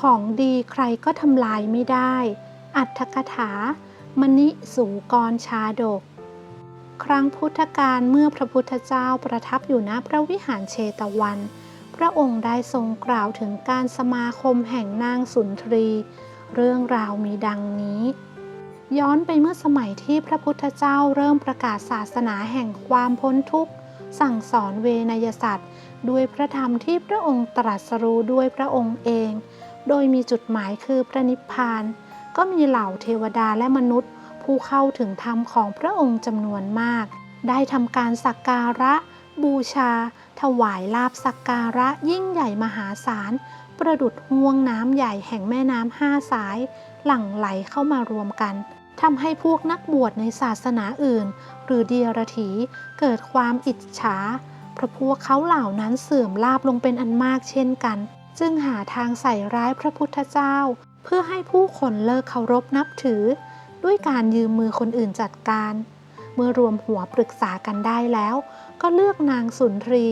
ของดีใครก็ทำลายไม่ได้ อัตถกถามณิสูกรชาดก ครั้งพุทธกาลเมื่อพระพุทธเจ้าประทับอยู่ณพระวิหารเชตวัน พระองค์ได้ทรงกล่าวถึงการสมาคมแห่งนางสุนทรี เรื่องราวมีดังนี้ ย้อนไปเมื่อสมัยที่พระพุทธเจ้าเริ่มประกาศศาสนาแห่งความพ้นทุกข์ สั่งสอนเวนยสัตว์ด้วยพระธรรมที่พระองค์ตรัสรู้ด้วยพระองค์เอง โดยมีจุดหมายคือพระนิพพาน ก็มีเหล่าเทวดาและมนุษย์ ผู้เข้าถึงธรรมของพระองค์จำนวนมาก ได้ทำการสักการะ บูชา ถวายลาบสักการะยิ่งใหญ่มหาศาล ประดุดห่วงน้ำใหญ่แห่งแม่น้ำห้าสาย หลั่งไหลเข้ามารวมกันทำให้พวกนักบวชในศาสนาอื่น หรือเดียรถีเกิดความอิจฉาเพราะพวกเขาเหล่านั้นเสื่อมลาบลงเป็นอันมากเช่นกัน จึงหาทางใส่ร้ายพระพุทธเจ้า เพื่อให้ผู้คนเลิกเคารพนับถือ ด้วยการยืมมือคนอื่นจัดการ เมื่อรวมหัวปรึกษากันได้แล้ว ก็เลือกนางสุนทรี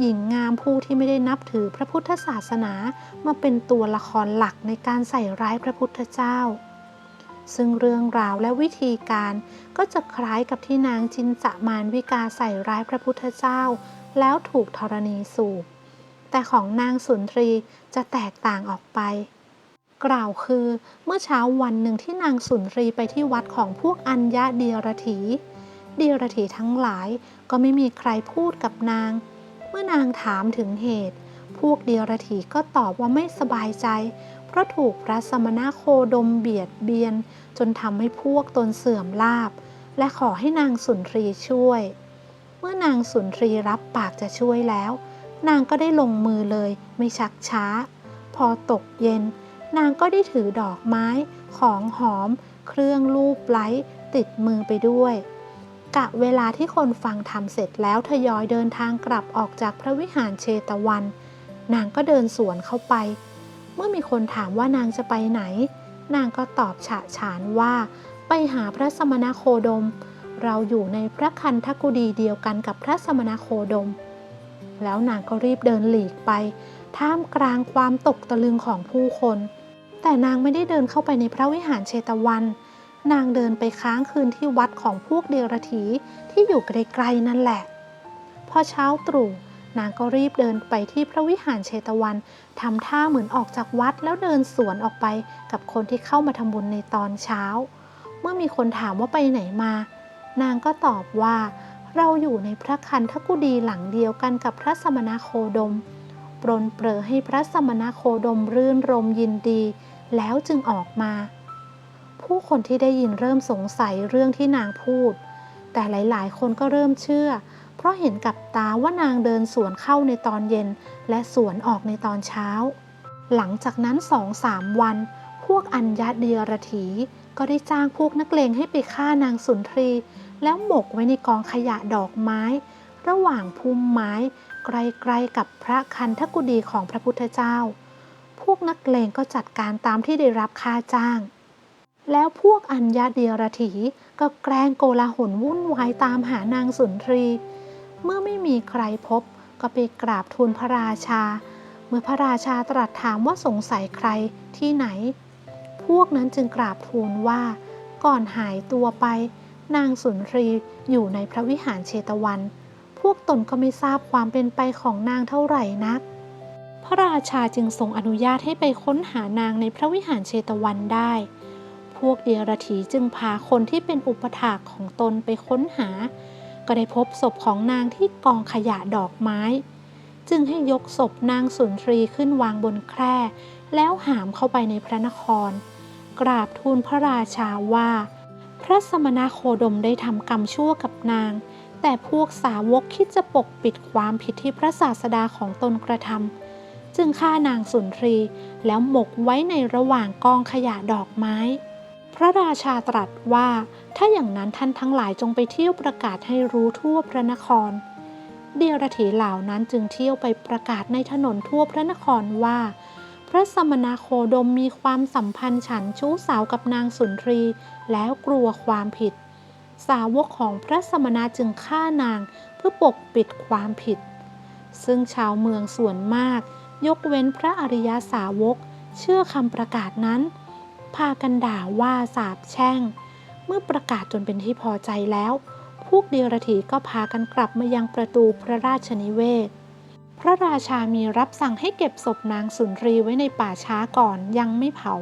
หญิงงามผู้ที่ไม่ได้นับถือพระพุทธศาสนา มาเป็นตัวละครหลักในการใส่ร้ายพระพุทธเจ้า ซึ่งเรื่องราวและวิธีการก็จะคล้ายกับที่นางจินจะมานวิกาใส่ร้ายพระพุทธเจ้า แล้วถูกธรณีสูบ แต่ของนางสุนทรีจะแตกต่างออกไป กล่าวคือเมื่อเช้าวันหนึ่งที่นางสุนทรีไปที่วัดของพวกอัญญาเดียรถีเดียรถีทั้งหลายก็ไม่มีใครพูดกับนาง เมื่อนางถามถึงเหตุ พวกเดียรถีก็ตอบว่าไม่สบายใจ เพราะถูกพระสมณโคดมเบียดเบียน จนทำให้พวกตนเสื่อมลาบ และขอให้นางสุนทรีช่วย เมื่อนางสุนทรีรับปากจะช่วยแล้ว นางก็ได้ลงมือเลย ไม่ชักช้า พอตกเย็น นางก็ได้ถือดอกไม้ ของหอม เครื่องลูบไล้ ติดมือไปด้วย กะเวลาที่คนฟังทำเสร็จแล้วทยอยเดินทางกลับออกจากพระวิหารเชตวัน นางก็เดินสวนเข้าไป เมื่อมีคนถามว่านางจะไปไหน นางก็ตอบฉะฉานว่า ไปหาพระสมณโคดม เราอยู่ในพระคันธกุดีเดียวกันกับพระสมณโคดม แล้วนางก็รีบเดินหลีกไป ท่ามกลางความตกตะลึงของผู้คน แต่นางไม่ได้เดินเข้าไปในพระวิหารเชตวัน นางเดินไปค้างคืนที่วัดของพวกเดรถีที่อยู่ไกลๆนั่นแหละ พอเช้าตรู่นางก็รีบเดินไปที่พระวิหารเชตวันทำท่าเหมือนออกจากวัดแล้วเดินสวนออกไปกับคนที่เข้ามาทำบุญในตอนเช้า เมื่อมีคนถามว่าไปไหนมา นางก็ตอบว่า เราอยู่ในพระคันธกุดีหลังเดียวกันกับพระสมณโคดม ปรนเปรอให้พระสมณโคดมรื่นรมยินดี แล้วจึงออกมา ผู้คนที่ได้ยินเริ่มสงสัยเรื่องที่นางพูด แต่หลายๆ คนก็เริ่มเชื่อ เพราะเห็นกับตาว่านางเดินสวนเข้าในตอนเย็น และสวนออกในตอนเช้า หลังจากนั้นสองสามวัน พวกอัญญาเดียรถีก็ได้จ้างพวกนักเลงให้ไปฆ่านางสุนทรี แล้วหมกไว้ในกองขยะดอกไม้ ระหว่างพุ่มไม้ใกลๆกับพระคันธกุดีของพระพุทธเจ้า พวกนักเลงก็จัดการตามที่ได้รับค่าจ้าง แล้วพวกอัญญาเดียรถีก็แกล้งโกลาหลวุ่นวายตามหานางสุนทรี เมื่อไม่มีใครพบก็ไปกราบทูลพระราชา เมื่อพระราชาตรัสถามว่าสงสัยใครที่ไหน พวกนั้นจึงกราบทูลว่า ก่อนหายตัวไป นางสุนทรีอยู่ในพระวิหารเชตวัน พวกตนก็ไม่ทราบความเป็นไปของนางเท่าไหร่นัก พระราชาจึงทรงอนุญาตให้ไปค้นหานางในพระวิหารเชตวันได้ พวกเดียรถีจึงพาคนที่เป็นอุปถากของตนไปค้นหา ก็ได้พบศพของนางที่กองขยะดอกไม้ จึงให้ยกศพนางสุนทรีขึ้นวางบนแคร่ แล้วหามเข้าไปในพระนคร กราบทูลพระราชาว่า พระสมณโคดมได้ทำกรรมชั่วกับนาง แต่พวกสาวกคิดจะปกปิดความผิดที่พระศาสดาของตนกระทำจึงฆ่านางสุนทรี แล้วหมกไว้ในระหว่างกองขยะดอกไม้ พระราชาตรัสว่า ถ้าอย่างนั้นท่านทั้งหลายจงไปเที่ยวประกาศให้รู้ทั่วพระนคร เดียรถีเหล่านั้นจึงเที่ยวไปประกาศในถนนทั่วพระนครว่า พระสมณโคดมมีความสัมพันธ์ฉันชู้สาวกับนางสุนทรี แล้วกลัวความผิด สาวกของพระสมณะจึงฆ่านางเพื่อปกปิดความผิด ซึ่งชาวเมืองส่วนมาก ยกเว้นพระอริยสาวก เชื่อคำประกาศนั้น พากันด่าว่าสาบแช่ง เมื่อประกาศจนเป็นที่พอใจแล้ว พวกเดียรถีก็พากันกลับมายังประตูพระราชนิเวศ ระราชามีรับสั่งให้เก็บศพนางสุนทรีไว้ในป่าช้าก่อนยังไม่เผา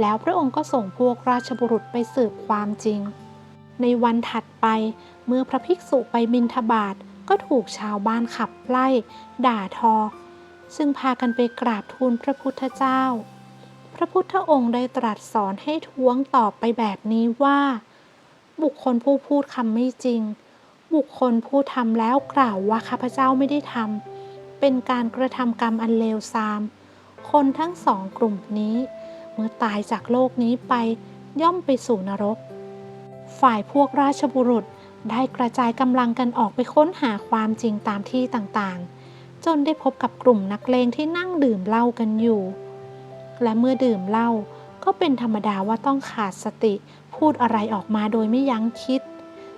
แล้วพระองค์ก็ส่งพวกราชบุรุษไปสืบความจริง ในวันถัดไปเมื่อพระภิกษุไปบิณฑบาตก็ถูกชาวบ้านขับไล่ ด่าทอ ซึ่งพากันไปกราบทูลพระพุทธเจ้า พระพุทธองค์ได้ตรัสสอนให้ท้วงตอบไปแบบนี้ว่า บุคคลผู้พูดคำไม่จริง บุคคลผู้ทำแล้วกล่าวว่าข้าพเจ้าไม่ได้ทำ เป็นการกระทำกรรมอันเลวทราม คนทั้งสองกลุ่มนี้ เมื่อตายจากโลกนี้ไปย่อมไปสู่นรก ฝ่ายพวกราชบุรุษได้กระจายกำลังกันออกไปค้นหาความจริงตามที่ต่างๆ จนได้พบกับกลุ่มนักเลงที่นั่งดื่มเหล้ากันอยู่ และเมื่อดื่มเหล้าก็เป็นธรรมดาว่าต้องขาดสติพูดอะไรออกมาโดยไม่ยั้งคิด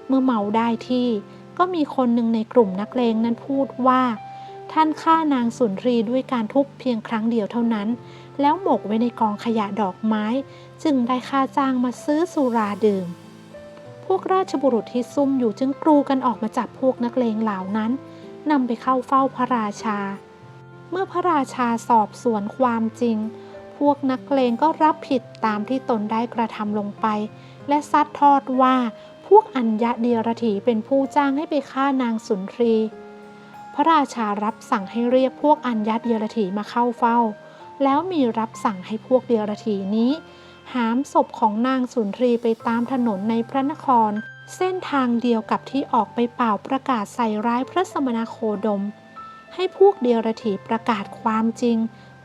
เมื่อเมาได้ที่ก็มีคนหนึ่งในกลุ่มนักเลงนั้นพูดว่า ท่านฆ่านางสุนทรีด้วยการทุบเพียงครั้งเดียวเท่านั้น แล้วหมกไว้ในกองขยะดอกไม้ จึงได้ค่าจ้างมาซื้อสุราดื่ม พวกราชบุรุษที่ซุ่มอยู่จึงกรูกันออกมาจับพวกนักเลงเหล่านั้นนำไปเข้าเฝ้าพระราชา เมื่อพระราชาสอบสวนความจริง พวกนักเลงก็รับผิดตามที่ตนได้กระทำลงไป และซัดทอดว่าพวกอัญญะเดียรถีเป็นผู้จ้างให้ไปฆ่านางสุนทรี พระราชารับสั่งให้เรียกพวกอัญญะเดียรถีมาเข้าเฝ้า แล้วมีรับสั่งให้พวกเดียรถีนี้ หามศพของนางสุนทรีไปตามถนนในพระนคร เส้นทางเดียวกับที่ออกไปเป่าประกาศใส่ร้ายพระสมณโคดม ให้พวกเดียรถีประกาศความจริง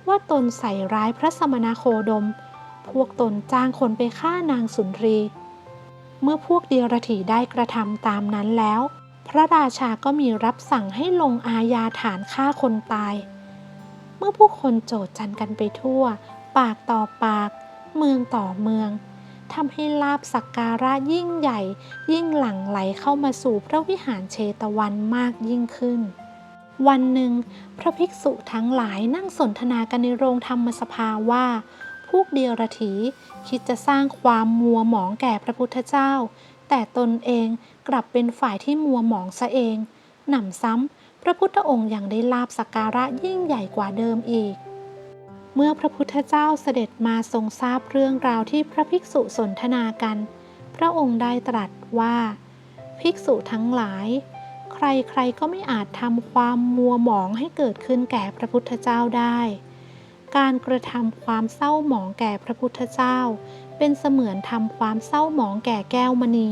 ว่าตนใส่ร้ายพระสมณโคดม พวกตนจ้างคนไปฆ่านางสุนทรี เมื่อพวกเดียรถีได้กระทำตามนั้นแล้ว พระราชาก็มีรับสั่งให้ลงอาญาฐานฆ่าคนตาย เมื่อผู้คนโจดจันกันไปทั่ว ปากต่อปาก เมืองต่อเมืองทำให้ลาบสักการะยิ่งใหญ่ ยิ่งหลั่งไหลเข้ามาสู่พระวิหารเชตวันมากยิ่งขึ้น วันหนึ่ง พระภิกษุทั้งหลายนั่งสนทนากันในโรงธรรมสภาว่า พวกเดียรถีคิดจะสร้างความมัวหมองแก่พระพุทธเจ้า แต่ตนเองกลับเป็นฝ่ายที่มัวหมองซะเอง หนำซ้ำ พระพุทธองค์ยังได้ลาบสักการะยิ่งใหญ่กว่าเดิมอีก เมื่อพระพุทธเจ้าเสด็จมาทรงทราบเรื่องราวที่พระภิกษุสนทนากัน พระองค์ได้ตรัสว่า ภิกษุทั้งหลาย ใครๆก็ไม่อาจทำความมัวหมองให้เกิดขึ้นแก่พระพุทธเจ้าได้การกระทำความเศร้าหมองแก่พระพุทธเจ้า เป็นเสมือนทำความเศร้าหมองแก่แก้วมณี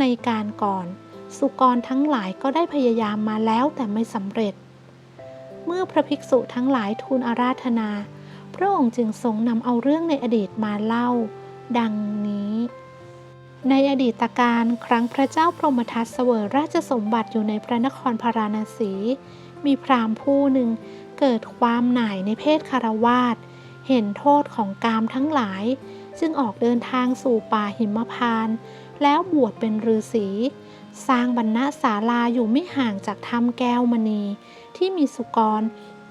ในการก่อนสุกรทั้งหลายก็ได้พยายามมาแล้วแต่ไม่สำเร็จ เมื่อพระภิกษุทั้งหลายทูลอาราธนา พระองค์จึงทรงนำเอาเรื่องในอดีตมาเล่า ดังนี้ ในอดีตการครั้งพระเจ้าพรหมทัตเสวยราชสมบัติอยู่ในพระนครพาราณสี มีพราหมณ์ผู้หนึ่งเกิดความหน่ายในเพศคารวาสเห็นโทษของกามทั้งหลาย จึงออกเดินทางสู่ป่าหิมพานต์แล้วบวชเป็นฤาษีสร้างบรรณศาลาอยู่ไม่ห่างจากถ้ำแก้วมณี ที่มีสุกร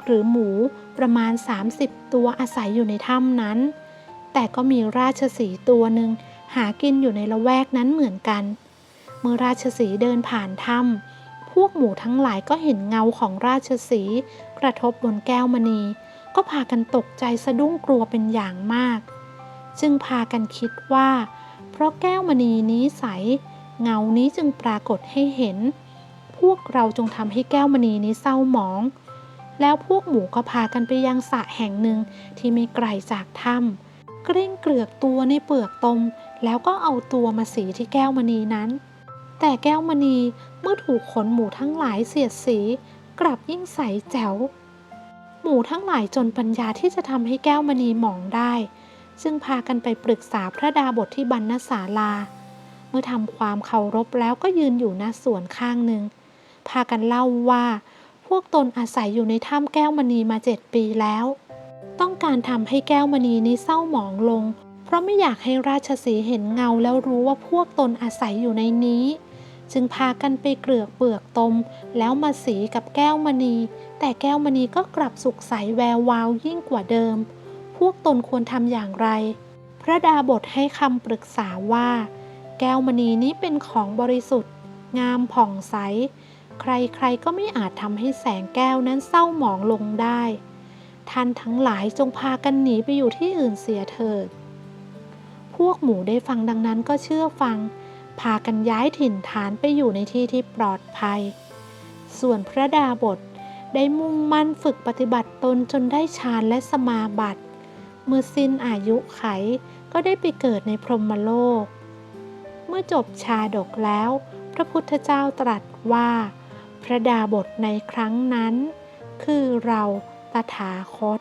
หรือหมูประมาณ 30 ตัวอาศัยอยู่ในถ้ำนั้น แต่ก็มีราชสีตัวหนึ่งหากินอยู่ในละแวกนั้นเหมือนกัน เมื่อราชสีเดินผ่านถ้ำพวกหมูทั้งหลายก็เห็นเงาของราชสีกระทบบนแก้วมณี ก็พากันตกใจสะดุ้งกลัวเป็นอย่างมาก จึงพากันคิดว่า เพราะแก้วมณีนี้ใส เงานี้จึงปรากฏให้เห็น พวกเราจงทำให้แก้วมณีนี้เศร้าหมอง แล้วพวกหมูก็พากันไปยังสระแห่งหนึ่งที่ไม่ไกลจากถ้ำกลิ้งเกลือกตัวในเปลือกตม แล้วก็เอาตัวมาสีที่แก้วมณีนั้น แต่แก้วมณีเมื่อถูกขนหมูทั้งหลายเสียดสี กลับยิ่งใสแจ๋วหมูทั้งหลายจนปัญญาที่จะทำให้แก้วมณีหมองได้ จึงพากันไปปรึกษาพระดาบทที่บรรณศาลา เมื่อทำความเคารพแล้วก็ยืนอยู่ณสวนข้างหนึ่ง พากันเล่าว่า พวกตนอาศัยอยู่ในถ้ำแก้วมณีมาเจ็ดปีแล้ว ต้องการทำให้แก้วมณีนี้เศร้าหมองลง เพราะไม่อยากให้ราชสีเห็นเงาแล้วรู้ว่าพวกตนอาศัยอยู่ในนี้ จึงพากันไปเกลือกเปลือกตม แล้วมาสีกับแก้วมณี แต่แก้วมณีก็กลับสุขใสแวววาวยิ่งกว่าเดิม วกตนควรทำอย่างไร พระดาบทให้คำปรึกษาว่า แก้วมณีนี้เป็นของบริสุทธิ์ งามผ่องใส ใครๆก็ไม่อาจทำให้แสงแก้วนั้นเศร้าหมองลงได้ ท่านทั้งหลายจงพากันหนีไปอยู่ที่อื่นเสียเถิด พวกหมูได้ฟังดังนั้นก็เชื่อฟัง พากันย้ายถิ่นฐานไปอยู่ในที่ที่ปลอดภัย ส่วนพระดาบทได้มุ่งมั่นฝึกปฏิบัติตนจนได้ฌานและสมาบัติ เมื่อสิ้นอายุไขก็ได้ไปเกิดในพรหมโลก เมื่อจบชาดกแล้ว พระพุทธเจ้าตรัสว่า พระดาบทในครั้งนั้น คือเราตถาคต